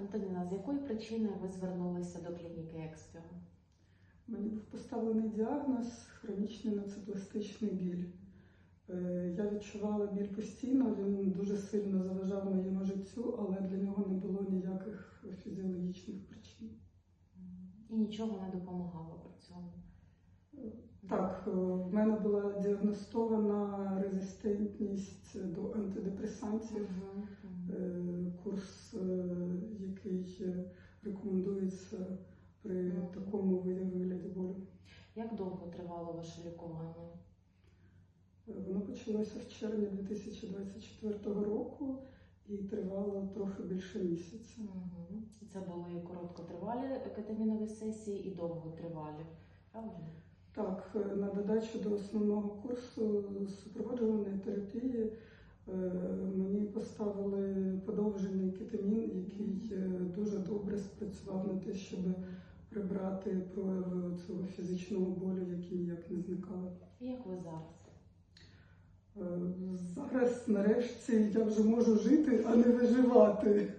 Антоніна, з якої причини ви звернулися до клініки Експіо? Мені був поставлений діагноз хронічний нацепластичний біль. Е, Я відчувала біль постійно, він дуже сильно заважав моєму життю, але для нього не було ніяких фізіологічних причин. І нічого не допомагало при цьому. Так, е, в мене була діагностована резистентність до антидепресантів. Е, Курс, е, е, рекомендується при такому вигляді болю. Як довго тривало ваше лікування? Е, Воно почалося в червні 2024 року і тривало трохи більше місяця. І Це були короткотривалі кетамінові сесії і довготривалі. Правильно? Так, е, на додачу до основного курсу супроводжуваної терапії дуже добре спрацював на те, щоб прибрати прояви цього фізичного болю, які ніяк не зникали. Як ви зараз? Е, Зараз, нарешті, я вже можу жити, а не виживати.